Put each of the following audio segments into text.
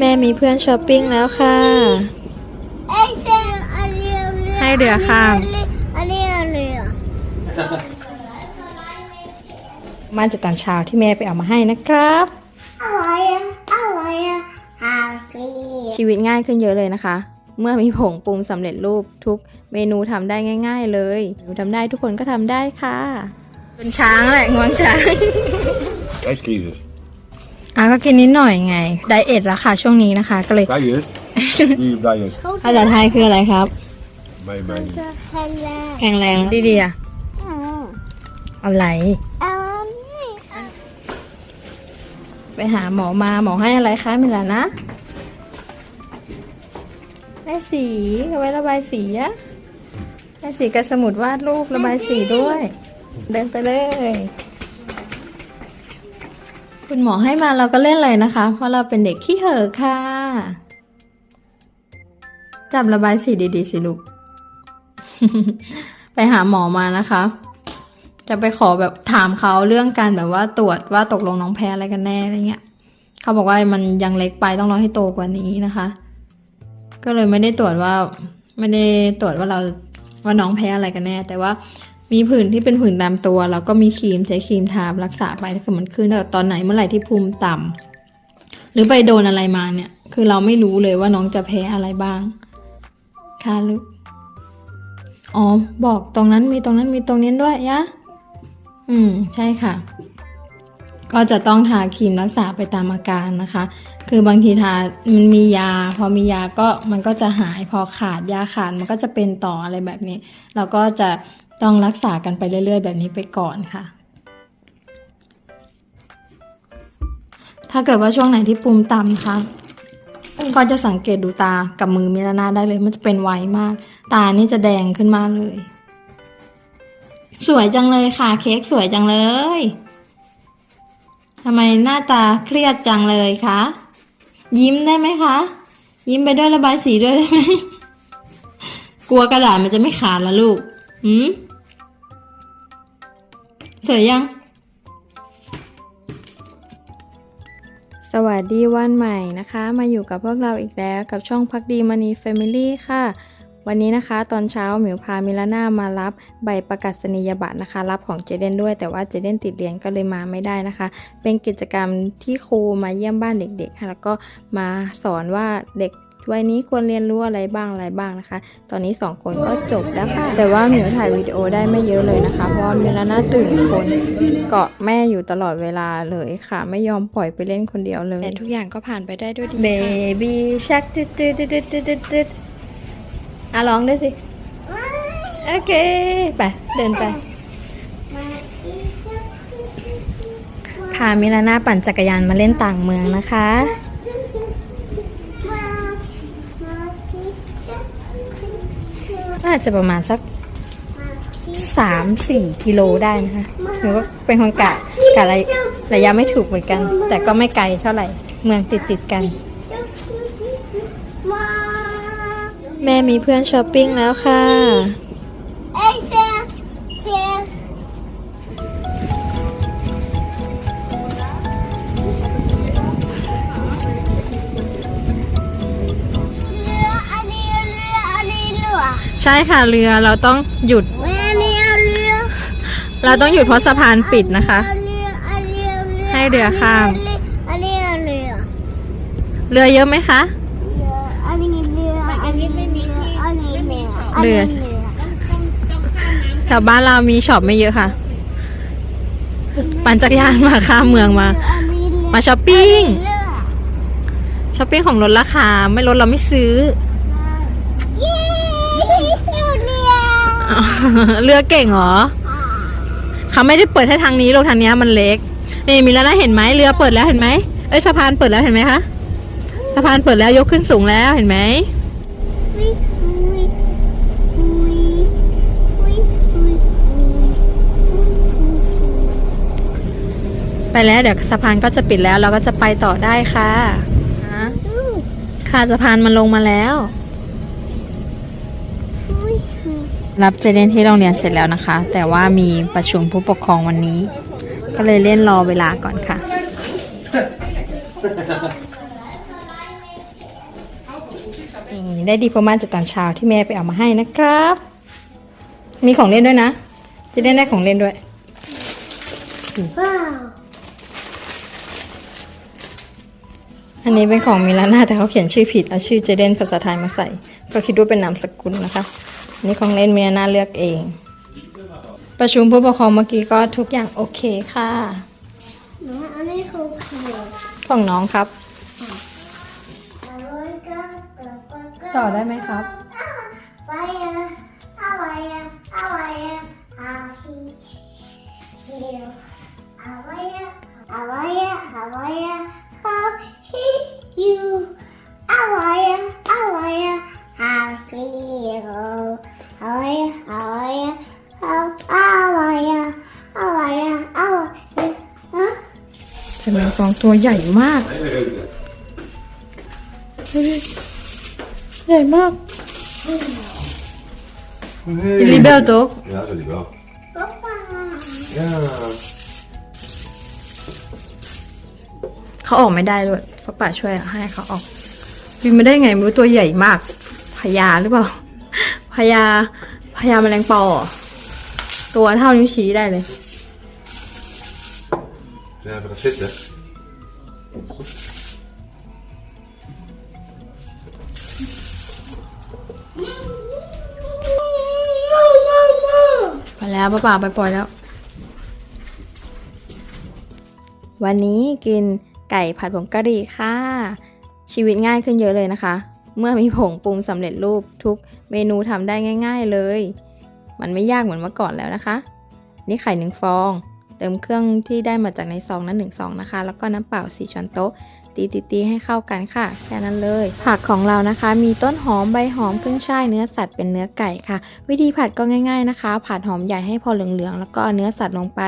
แม่มีเพื่อนช้อปปิ้งแล้วค่ะเอ้ยเจ้าอันเรือเรือให้เรือข้ามอันนี้อันเรือมาจากตอนเช้าที่แม่ไปเอามาให้นะครับอะไรอะอะไรอะฮาซีชีวิตง่ายขึ้นเยอะเลยนะคะ เมื่อมีผงปรุงสำเร็จรูปทุกเมนูทำได้ง่าย ๆ เลยหนูทำได้ทุกคนก็ทำได้ค่ะ เป็นช้างแหละงวงช้าง Excuses. อะก็กินนิดหน่อยไง ไดเอทแล้วค่ะช่วงนี้นะคะ ก็เลย Diet. Wie diet? ภาษาไทยคืออะไรครับ Mijn, mijn. จะแพนแล้วแข็งแรงดีๆอะอืมอะไร เอานี่ไปหาหมอมาหมอให้อะไรคะมิลานะได้สีเอาไว้ระบายสีอะได้สีกับสมุดวาดรูประบายสีด้วย เดินไปเลย คุณหมอให้มาเราก็เล่นเลยนะคะ เพราะเราเป็นเด็กขี้เห่อค่ะ จับระบายสีดีๆสิลูก ไปหาหมอมานะคะ จะไปขอแบบถามเขาเรื่องการแบบว่าตรวจว่าตกลงน้องแพ้อะไรกันแน่อะไรเงี้ย เขาบอกว่ามันยังเล็กไปต้องรอให้โตกว่านี้นะคะ ก็เลยไม่ได้ตรวจว่า ไม่ได้ตรวจว่าเราว่าน้องแพ้อะไรกันแน่ แต่ว่า มีผื่นที่เป็นผื่นตามตัวเราก็มีครีมใช้ครีมทารักษาไปถ้าเกิดมันขึ้นแต่ตอนไหนเมื่อไหร่ที่ภูมิต่ำหรือไปโดนอะไรมาเนี่ย คือเราไม่รู้เลยว่าน้องจะแพ้อะไรบ้าง ค่ะลูกอ๋อ บอกตรงนั้นมีตรงนั้นมีตรงนี้ด้วยยะ อืม ใช่ค่ะ ก็จะต้องทาครีมรักษาไปตามอาการนะคะ คือบางทีทา มันมียา พอมียาก็มันก็จะหาย พอขาดยาขาดมันก็จะเป็นต่ออะไรแบบนี้ เราก็จะ ต้องรักษากันไปเรื่อยๆ แบบนี้ไปก่อนค่ะ ถ้าเกิดว่าช่วงไหนที่ภูมิต่ำนะคะก็จะสังเกตดูตากับมือมิลนาได้เลย มันจะเป็นไวมาก ตานี่จะแดงขึ้นมาเลย สวยจังเลยค่ะ เค้กสวยจังเลยทำไมหน้าตาเครียดจังเลยคะยิ้มได้ไหมคะ ยิ้มไปด้วยระบายสีด้วยได้ไหมกลัวกระดาษมันจะไม่ขาดละลูกหืม สวยยัง สวัสดีวันใหม่นะคะ มาอยู่กับพวกเราอีกแล้วกับช่องพักดีมณีแฟมิลี่ค่ะ วันนี้นะคะ ตอนเช้าหมิวพามิลาน่ามารับใบประกาศนียบัตรนะคะ รับของเจเดนด้วย แต่ว่าเจเดนติดเรียนก็เลยมาไม่ได้นะคะ เป็นกิจกรรมที่ครูมาเยี่ยมบ้านเด็กๆแล้วก็มาสอนว่าเด็ก วัยนี้ควรเรียนรู้อะไรบ้างอะไรบ้างนะคะ ตอนนี้สองคนก็จบแล้วค่ะ แต่ว่าหมิวถ่ายวิดีโอได้ไม่เยอะเลยนะคะ เพราะว่ามิลาน่าตื่นคนเกาะแม่อยู่ตลอดเวลาเลยค่ะ ไม่ยอมปล่อยไปเล่นคนเดียวเลย แต่ทุกอย่างก็ผ่านไปได้ด้วยดี Baby shark ตึ๊ดตึ๊ดตึ๊ดตึ๊ดตึ๊ดตึ๊ดอะร้องด้วยสิ โอเค ไป เดินไป พามิลาน่าปั่นจักรยานมาเล่นต่างเมืองนะคะ น่าจะประมาณสักสามสี่กิโลได้นะคะหนูก็เป็นคนกะกะระยะระยะไม่ถูกเหมือนกัน แต่ก็ไม่ไกลเท่าไหร่ เมืองติดติดกัน แม่มีเพื่อนช้อปปิ้งแล้วค่ะ ใช่ค่ะเรือเราต้องหยุด แม่นี่เรือเราต้องหยุดเพราะสะพานปิดนะคะอันนี้อันนี้เรือให้เรือข้ามอันนี้เรือเรือเยอะไหมคะอันนี้เรืออันนี้ไม่มีที่อันนี้เรือเรือแถวบ้านเรามีช็อปไม่เยอะค่ะ ปั่นจักรยานมาข้ามเมืองมา อันนี้เรือมาช้อปปิ้ง เรือช้อปปิ้งของลดราคา ไม่ลดเราไม่ซื้อ เย้สู้เรือ อ๋อ เรือเก่งเหรอเขาไม่ได้เปิดให้ทางนี้หรอกทางเนี้ยมันเล็ก นี่มีแล้วนะเห็นไหมเรือเปิดแล้วเห็นไหมเอ้ยสะพานเปิดแล้วเห็นไหมคะสะพานเปิดแล้วยกขึ้นสูงแล้วเห็นไหมวิวิวิวิวิไปแล้วเดี๋ยวสะพานก็จะปิดแล้วเราก็จะไปต่อได้ค่ะฮะค่ะสะพานมันลงมาแล้ว รับเจเล่นที่โรงเรียนเสร็จแล้วนะคะ แต่ว่ามีประชุมผู้ปกครองวันนี้ ก็เลยเล่นรอเวลาก่อนค่ะนี่ได้ดีประมาณจากตอนเช้าที่แม่ไปเอามาให้นะครับ มีของเล่นด้วยนะ จะได้ได้ของเล่นด้วยว้าวอันนี้เป็นของมิลาน่าแต่เขาเขียนชื่อผิดเอาชื่อเจเดนภาษาไทยมาใส่ ก็คิดว่าเป็นนามสกุลนะคะอั นนี้ของเล่นเมิลาน่าเลือกเอง ประชุมผู้ปกครองเมื่อกี้ก็ทุกอย่างโอเคค่ะนูอันนี้คือเขียวของน้องครับ ต่อได้ไหมครับ ไปอะอะไรอะอะไรอะอาฮีเขียวอะไรอะอะไรอะอะไรอะอาฮียูอะไรอะอะไรอะอาฮีอะไร อะอะไรอะอะไรอะอะไรอะอะไรอะฮะจะเป็นฟองตัวใหญ่มาก ใหญ่มากลิเบลตุก Ja, dat is wel. Ja. เขาออกไม่ได้ด้วยเพราะป่าช่วยให้เขาออกบินมาได้ไงไม่รู้ตัวใหญ่มากพญาหรือเปล่า พญาพญาแมลงปอเหรอตัวเท่านิ้วชี้ได้เลย Ja, even gaan zitten. ไปแล้วป้าป่าไปปล่อยแล้ว วันนี้กินไก่ผัดผงกะหรี่ค่ะ ชีวิตง่ายขึ้นเยอะเลยนะคะ เมื่อมีผงปรุงสำเร็จรูปทุกเมนูทำได้ง่าย ๆเลย มันไม่ยากเหมือนเมื่อก่อนแล้วนะคะ นี่ไข่หนึ่งฟอง เติมเครื่องที่ได้มาจากในซองนั้นหนึ่งซองนะคะ แล้วก็น้ำเปล่าสี่ช้อนโต๊ะ ตีตีตีให้เข้ากันค่ะ แค่นั้นเลย ผักของเรานะคะ มีต้นหอมใบหอมขึ้นช่ายเนื้อสัตว์เป็นเนื้อไก่ค่ะ วิธีผัดก็ง่ายๆนะคะ ผัดหอมใหญ่ให้พอเหลืองๆแล้วก็เอาเนื้อสัตว์ลงไป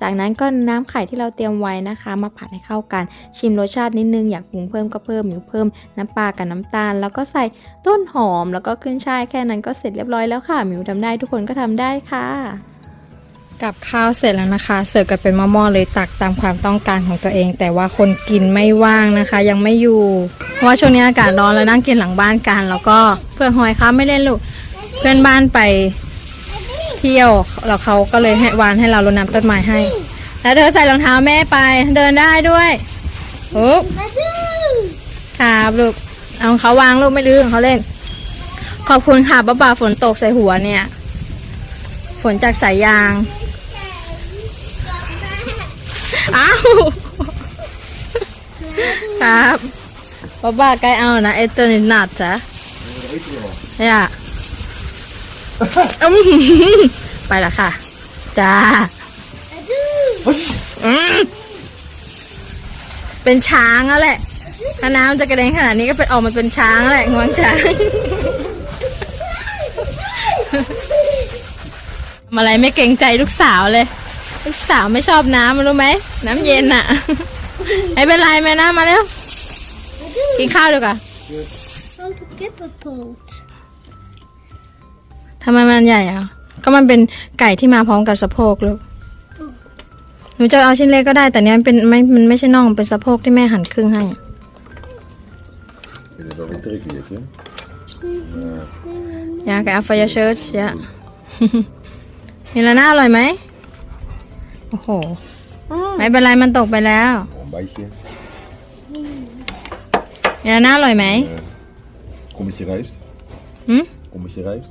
จากนั้นก็น้ำไข่ที่เราเตรียมไว้นะคะ มาผัดให้เข้ากัน ชิมรสชาตินิดนึงอยากปรุงเพิ่มก็เพิ่มหรือเพิ่มน้ำปลากับน้ำตาล แล้วก็ใส่ต้นหอมแล้วก็ขึ้นช่ายแค่นั้นก็เสร็จเรียบร้อยแล้วค่ะหมิวทำได้ทุกคนก็ทำได้ค่ะ กับข้าวเสร็จแล้วนะคะ เสิร์ฟกันเป็นหม้อๆเลยตักตามความต้องการของตัวเอง แต่ว่าคนกินไม่ว่างนะคะ ยังไม่อยู่ เพราะว่าช่วงนี้อากาศร้อนแล้วนั่งกินหลังบ้านกัน แล้วก็เพื่อนหอยครับไม่เล่นลูกเพื่อนบ้านไปเที่ยวแล้วเขาก็เลยให้วานให้เรารดน้ำต้นไม้ให้ แล้วเธอใส่รองเท้าแม่ไป เดินได้ด้วยโอ้ครับลูกเอาเขาวางลูกไม่ลืมเขาเล่น ขอบคุณค่ะป้าป่าฝนตกใส่หัวเนี่ย ฝนจากสายยาง อ้าว ครับป้าป้าใกล้เอานะเอเตอร์นินัดจ้ะเนี่ยอื้อหือไปละค่ะ จ้าอืมเป็นช้างแล้วแหละ ถ้าน้ำจะกระเด็นขนาดนี้ก็เป็นออกมาเป็นช้างแล้วแหละงวงช้างทำอะไรไม่เกรงใจลูกสาวเลย ลูกสาวไม่ชอบน้ำรู้ไหม น้ำเย็นอะไม่เป็นไรแม่น้ามาเร็ว กินข้าวดีกว่าต้องทุกเก็บปโพดทำไมมันใหญ่อะก็มันเป็นไก่ที่มาพร้อมกับสะโพกลูก หนูจะเอาชิ้นเล็กก็ได้ แต่เนี้ยมันเป็นไม่ มันไม่ใช่น่องมันเป็นสะโพกที่แม่หั่นครึ่งให้อะ Ik vind het wel weer tricky dit, hè? อยากแกเอาไฟเชิร์ชเยอะมีละหน้าอร่อยไหม โอ้โห ไม่เป็นไรมันตกไปแล้ว Nog een beetje. มีละหน้าอร่อยไหม Eh, kommetje rijst. หืม Kommetje rijst.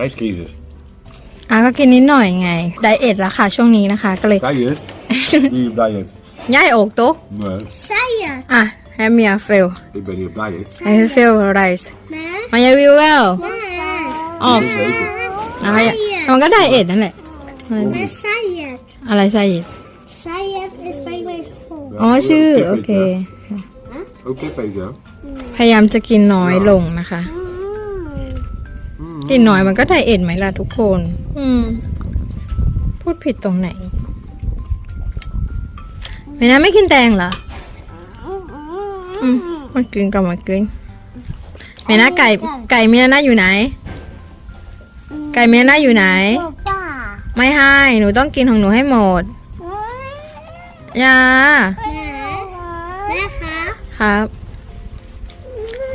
Rijstcrisis. อะก็กินนิดหน่อยไง ไดเอทละค่ะ ช่วงนี้นะคะ ก็เลย Diet? Niet op diet. ย่ายอกตุ๊ก Nee, ใช่อะอะแฮมเมียเฟล ik ben niet op diet. ไอเฟลไรส์แม่มายาวิวเวลแม่ออก Zeker. อะไรอะ มันก็ไดเอทนั่นแหละอะไรแม่ใช่อะอะไรใส่อีกใช่อะ is by my school อ๋อชื่อ โอเค Ook kip eten, hè? พยายามจะกินน้อยลงนะคะ กินน้อยมันก็ไดเอทไหมล่ะทุกคน อืม พูดผิดตรงไหนไม่นะไม่กินแตงเหรอ อืม มันกินกับมันกินไม่นะไก่ไก่เมียนะอยู่ไหน ไก่เมียนะอยู่ไหนป้าไม่ให้ หนูต้องกินของหนูให้หมดอย่าแม่แม่คะคครับ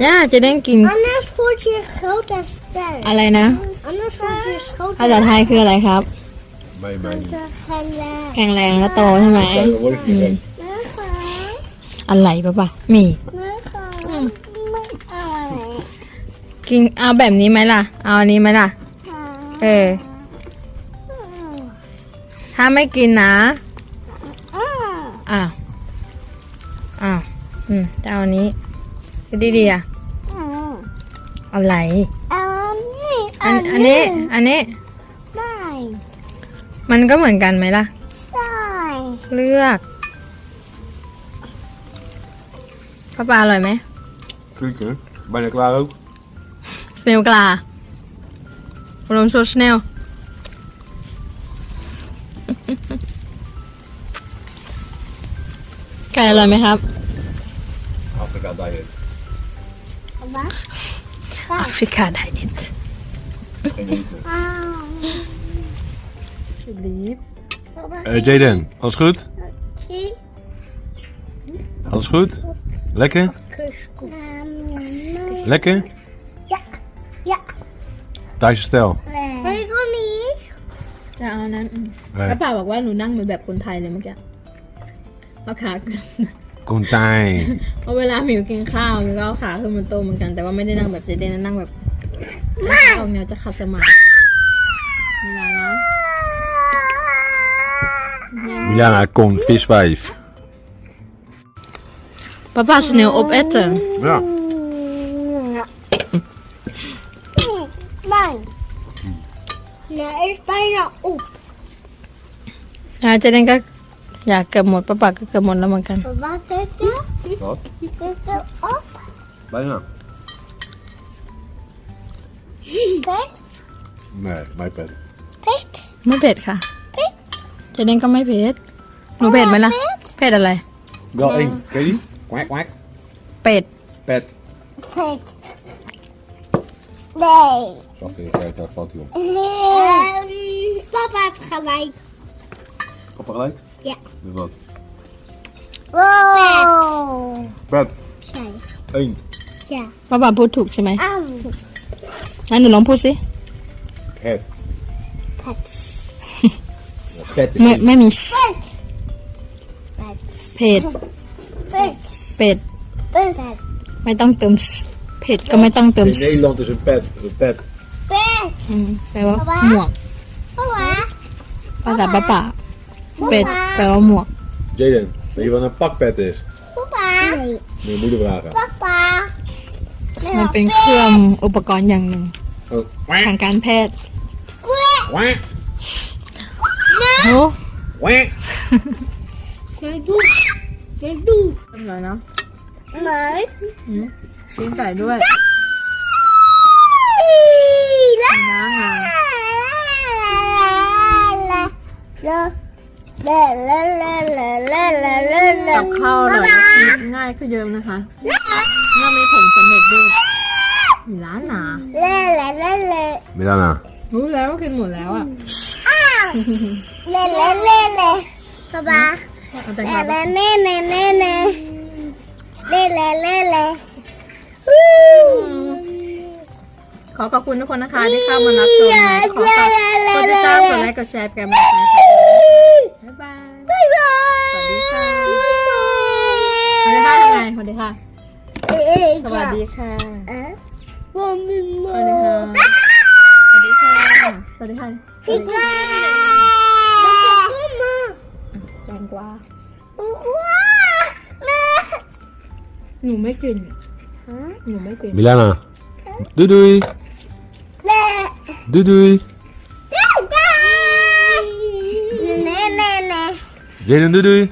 ย่าจะได้กิน Anders word je groot en sterk. อะไรนะ Anders word je groot ภาษาไทยคืออะไรครับ Mij, mij niet. en แข็งแรงและโตใช่ไหม Ja, dan word ik niet gek. อะไรปะปะมีกินเอาแบบนี้ไหมล่ะ เอาอันนี้ไหมล่ะ เออ ถ้าไม่กินนะอ้าวอ้าวอืมจะเอาอันนี้ดีดีๆอะอะไรอันอันนี้ อันนี้มันก็เหมือนกันไหมล่ะเลือกป้าปลาอร่อยไหม Kuken. Bijna klaar ook. สเนลกลา ลมโซสเนลไก่อร่อยไหมครับ Afrika diet. แอฟริกาไดเน็ต Geen eten. ลีฟ Eh, Jaden, alles goed? Alles goed? Lekker? Lekker? Ja. Ja. Thuis stijl. Maar ik wil niet. จะเอานั้น Nee. ป้าป่าบอกว่าหนูนั่งเหมือนแบบคนไทยเลยเมื่อกี้เอาขาขึ้น Kontijn. เพราะเวลาหมิวกินข้าวหมิวก็เอาขาขึ้นบนโต๊ะเหมือนกัน แต่ว่าไม่ได้นั่งแบบเจเดนนะนั่งแบบออกแนวจะขัดสมาธิมีอะไรนะ Milana, kom, viswijf. ป้าป่าสเนลอบเอตเตอร์ Ja. เหมือนกัน Wat is het? Wat? Is het op? Bijna. Kijk. Nee, mijn pet. Kijk. ไม่เผ็ดค่ะเจเดนก็ไม่เผ็ด หนูเผ็ดไหมล่ะ เผ็ดอะไร Wel één. Ken je die? Kwak, kwak. เป็ด Pet. Kijk. Nee. Wacht even, kijk, daar valt hij om. Ehm, papa heeft gelijk. Papa gelijk? Ja. Met wat? Wow. Pet. Kijk. Eend. Ja. ป้าป่าพูดถูกใช่ไหม Auw. งั้นหนูลองพูดสิ Het. Pet. Ja, pet is ไม่ één. ไม่มี Pet. เผ็ด Pet. เป็ด Pet. ไม่ต้องเติมส เผ็ดก็ไม่ต้องเติม In ส Nederland is een pet. Dat is een pet. Pet. อืมแปลว่าหมวก Papa. ภาษาป้าป่าเป็ดแปลว่าหมวก Jaden, weet je wat een pakpet is? Papa. Moet je moeder vragen. Papa. มันเป็นเครื่องอุปกรณ์อย่างหนึ่ง Oh. ทางการแพทย์ Kwak. โอ้ Kwak. Maar doe. Maar doe. อร่อยเนาะ Maar. กินไก่ด้วย La. น้ำมา La. La. La la la la la la la la กับข้าวอร่อยและชีวิตง่ายขึ้นเยอะนะคะเมื่อมีผลสำเร็จด้วยมีร้านหนา La la la la Milana. รู้แล้วว่ากินหมดแล้วอะ La la la la Papa เอาแต่ La ข้าว la la la la la La la la la ขอขอบคุณทุกคนนะคะที่เข้ามารับชมนะขอฝากกดติดตามกดไลค์กดแชร์กันนะคะบ๊ายบาย Bye bye สวัสดีค่ะสวัสดีค่ะทำไงสวัสดีค่ะสวัสดีค่ะ Mami สวัสดีค่ะสวัสดีค่ะสวัสดีค่ะ Mama แตงกวา Mama หนูไม่กินหนูไม่กิน Milana. Doei doei. La Doei doei. Nee nee nee Jaden, doei doei.